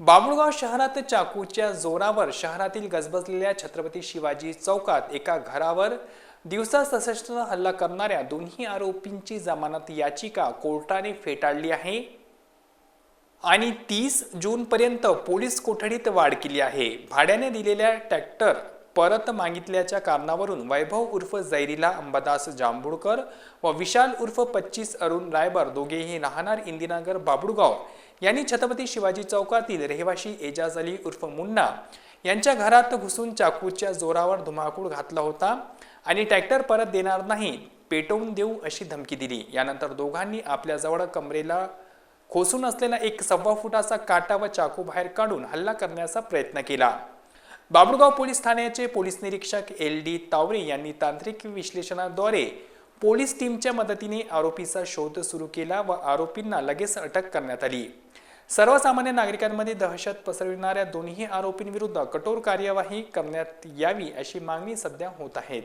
बाबुळगाव शहरात चाकूच्या जोरावर शहरातील गजबजलेल्या छत्रपती शिवाजी चौकात एका घरावर दिवसा सशस्त्र हल्ला करणाऱ्या दोन्ही आरोपींची जमानत याचिका कोर्टाने फेटाळली आहे. आणि तीस जूनपर्यंत पोलीस कोठडीत वाढ केली आहे. भाड्याने दिलेल्या ट्रॅक्टर परत मागितल्याच्या कारणावरून वैभव उर्फ जैरीला अंबादास जांभूळकर व विशाल उर्फ पच्चीस अरुण रायबर दोघेही राहणार इंदिरानगर बाबुळगाव. यांनी छत्रपती शिवाजी चौकातील रहिवाशी एजाज अली उर्फ मुन्ना यांच्या घरात घुसून चाकूच्या जोरावर धुमाकूळ घातला होता आणि ट्रॅक्टर परत देणार नाही पेटवून देऊ अशी धमकी दिली. यानंतर दोघांनी आपल्याजवळ कमरेला खोसून असलेला एक सव्वा फुटाचा काटा व चाकू बाहेर काढून हल्ला करण्याचा प्रयत्न केला. बाबुळगाव पोलीस ठाण्याचे पोलीस निरीक्षक एल डी तावरे यांनी तांत्रिक विश्लेषणाद्वारे पोलीस टीमच्या मदतीने आरोपीचा शोध सुरू केला व आरोपींना लगेच अटक करण्यात आली. सर्वसामान्य नागरिकांमध्ये दहशत पसरविणाऱ्या दोन्ही आरोपींविरुद्ध कठोर कार्यवाही करण्यात यावी अशी मागणी सध्या होत आहेत